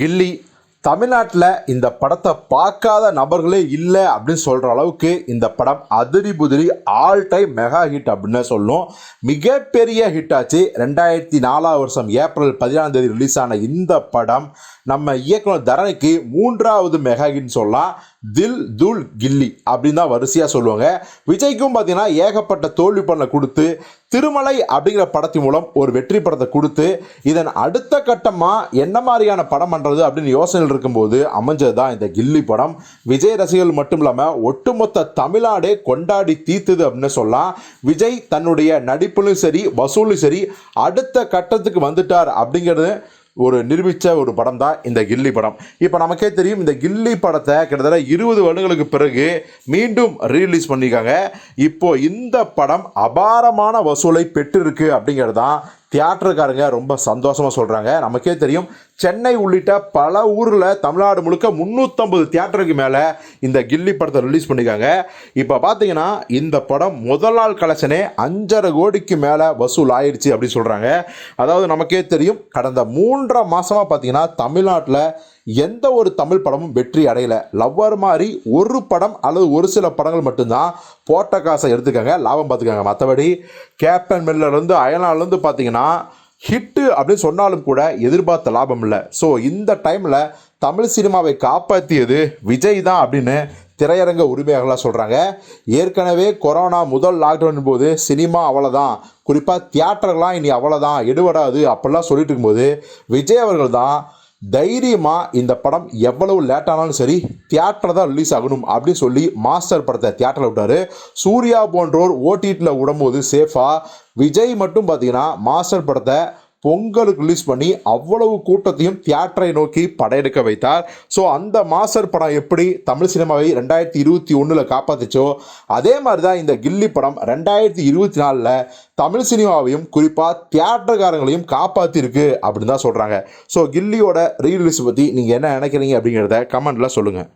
கில்லி தமிழ்நாட்டில் இந்த படத்தை பார்க்காத நபர்களே இல்லை அப்படின்னு சொல்கிற அளவுக்கு இந்த படம் அதிரி புதிரி ஆல் டைம் மெகா ஹிட் அப்படின்னு சொல்லும். மிகப்பெரிய ஹிட் ஆச்சு. ரெண்டாயிரத்தி நாலாம் வருஷம் ஏப்ரல் பதினாலாம் தேதி ரிலீஸ் ஆன இந்த படம் நம்ம இயக்குனர் தரணிக்கு மூன்றாவது மெகா ஹிட்னு சொல்லலாம். தில் துல் கில்லி அப்படின்னு தான் வரிசையாக சொல்லுவாங்க. விஜய்க்கும் பார்த்தீங்கன்னா ஏகப்பட்ட தோல்வி பண்ண கொடுத்து திருமலை அப்படிங்கிற படத்தின் மூலம் ஒரு வெற்றி படத்தை கொடுத்து இதன் அடுத்த கட்டமாக என்ன மாதிரியான படம் பண்ணுறது அப்படின்னு யோசனையில் இருக்கும்போது அமைஞ்சது தான் இந்த கில்லி படம். விஜய் ரசிகர்கள் மட்டும் இல்லாமல் ஒட்டுமொத்த தமிழ்நாடே கொண்டாடி தீர்த்துது அப்படின்னு சொல்லலாம். விஜய் தன்னுடைய நடிப்புலையும் சரி வசூலும் சரி அடுத்த கட்டத்துக்கு வந்துட்டார் அப்படிங்கிறது ஒரு நிரூபித்த ஒரு படம் தான் இந்த கில்லி படம். இப்போ நமக்கே தெரியும் இந்த கில்லி படத்தை கிட்டத்தட்ட இருபது வருடங்களுக்கு பிறகு மீண்டும் ரீலீஸ் பண்ணியிருக்காங்க. இப்போது இந்த படம் அபாரமான வசூலை பெற்றிருக்கு அப்படிங்கிறது தான் தியேட்டருக்காரங்க ரொம்ப சந்தோஷமாக சொல்கிறாங்க நமக்கே தெரியும் சென்னை உள்ளிட்ட பல ஊரில் தமிழ்நாடு முழுக்க முந்நூற்றம்பது தியேட்டருக்கு மேலே இந்த கில்லி படத்தை ரிலீஸ் பண்ணியிருக்காங்க இப்போ பார்த்தீங்கன்னா இந்த படம் முதல் நாள் கலெக்ஷனே அஞ்சரை கோடிக்கு மேலே வசூல் ஆயிடுச்சு அப்படின்னு சொல்கிறாங்க அதாவது நமக்கே தெரியும் கடந்த மூன்றரை மாதமாக பார்த்தீங்கன்னா தமிழ்நாட்டில் எந்த ஒரு தமிழ் படமும் வெற்றி அடையலை. லவ்வர் மாதிரி ஒரு படம் அல்லது ஒரு சில படங்கள் மட்டும்தான் போட்ட காசை எடுத்துக்கோங்க லாபம் பார்த்துக்கோங்க. மற்றபடி கேப்டன் மில்லர்லேருந்து அயனாலேருந்து பார்த்தீங்கன்னா ஹிட்டு அப்படின்னு சொன்னாலும் கூட எதிர்பார்த்த லாபம் இல்லை. ஸோ இந்த டைமில் தமிழ் சினிமாவை காப்பாற்றியது விஜய் தான் அப்படின்னு திரையரங்க உரிமையாளர்களாக சொல்கிறாங்க ஏற்கனவே கொரோனா முதல் லாக்டவுன் போது சினிமா அவ்வளோதான் குறிப்பாக தியேட்டர்லாம் இனி அவ்வளோதான் எடுபடாது அப்படிலாம் சொல்லிட்டு இருக்கும்போது விஜய் அவர்கள் தான் தைரியமாக இந்த படம் எவ்வளவு லேட் ஆனாலும் சரி தியேட்டர் தான் ரிலீஸ் ஆகணும் அப்படின்னு சொல்லி மாஸ்டர் படத்தை தியேட்டரில் விட்டார். சூர்யா போன்றோர் ஓடிடியில் விடும்போது சேஃபாக விஜய் மட்டும் பார்த்தீங்கன்னா மாஸ்டர் படத்தை பொங்கலுக்கு ரிலீஸ் பண்ணி அவ்வளவு கூட்டத்தையும் தியேட்டரை நோக்கி படையெடுக்க வைத்தார். ஸோ அந்த மாஸ்டர் படம் எப்படி தமிழ் சினிமாவை ரெண்டாயிரத்தி இருபத்தி ஒன்றில் காப்பாற்றிச்சோ அதே மாதிரி தான் இந்த கில்லி படம் ரெண்டாயிரத்தி இருபத்தி நாலில் தமிழ் சினிமாவையும் குறிப்பாக தியேட்டர்காரங்களையும் காப்பாற்றிருக்கு அப்படின்னு தான் சொல்கிறாங்க ஸோ கில்லியோட ரீ ரிலீஸ் பற்றி நீங்கள் என்ன நினைக்கிறீங்க அப்படிங்கிறத கமெண்ட்டில் சொல்லுங்கள்